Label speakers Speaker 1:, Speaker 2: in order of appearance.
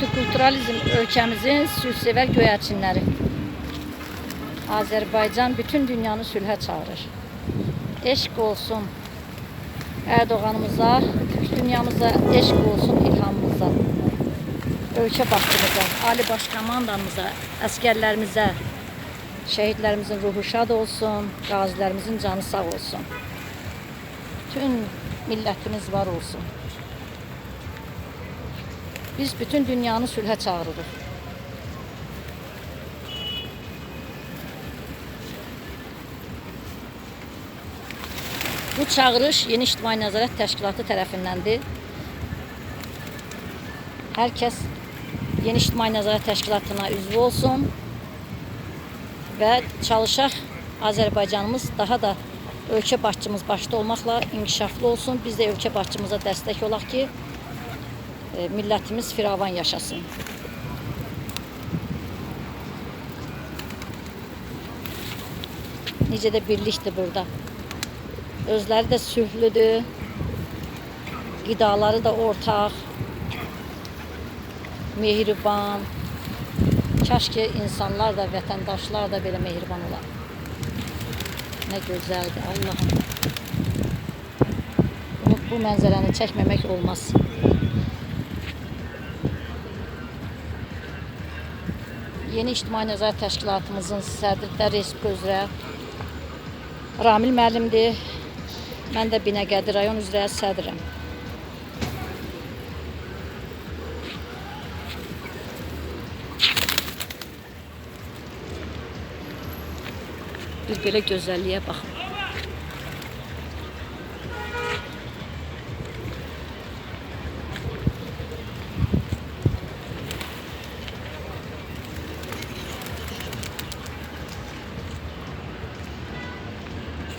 Speaker 1: Multikulturalizm ölkəmizin sülhsevər göyərçinləri. Azərbaycan bütün dünyanı sülhə çağırır. Eşq olsun Erdoğanımıza, Türk dünyamıza, eşq olsun ilhamımıza. Ölkə başçımıza, Ali Baş Komandamıza, əskərlərimizə, şəhidlərimizin ruhu şad olsun, qazilərimizin canı sağ olsun. Bütün millətimiz var olsun. Biz bütün dünyanı sülhə çağırırıq. Bu çağırış Yeni İctimai Nəzarət Təşkilatı tərəfindəndir. Hər kəs Yeni İctimai Nəzarət Təşkilatına üzv olsun və çalışaq Azərbaycanımız daha da ölkə başçımız başda olmaqla inkişaflı olsun. Biz də ölkə başçımıza dəstək olaq ki, e, millətimiz firavan yaşasın. Necə də birlikdir burada. Özləri də sülhlüdür. Qidaları da ortaq. Mehriban. Kaş ki insanlar da, vətəndaşlar da belə mehriban olar. Nə gözəldir Allahım. Bu, bu mənzərəni çəkməmək olmaz. Yeni İctimai Nəzarət Təşkilatımızın sədri də Respublika üzrə Ramil müəllimdir. Mən də Binəqədi rayon üzrə sədrəm. Bir belə gözəlliyə baxın.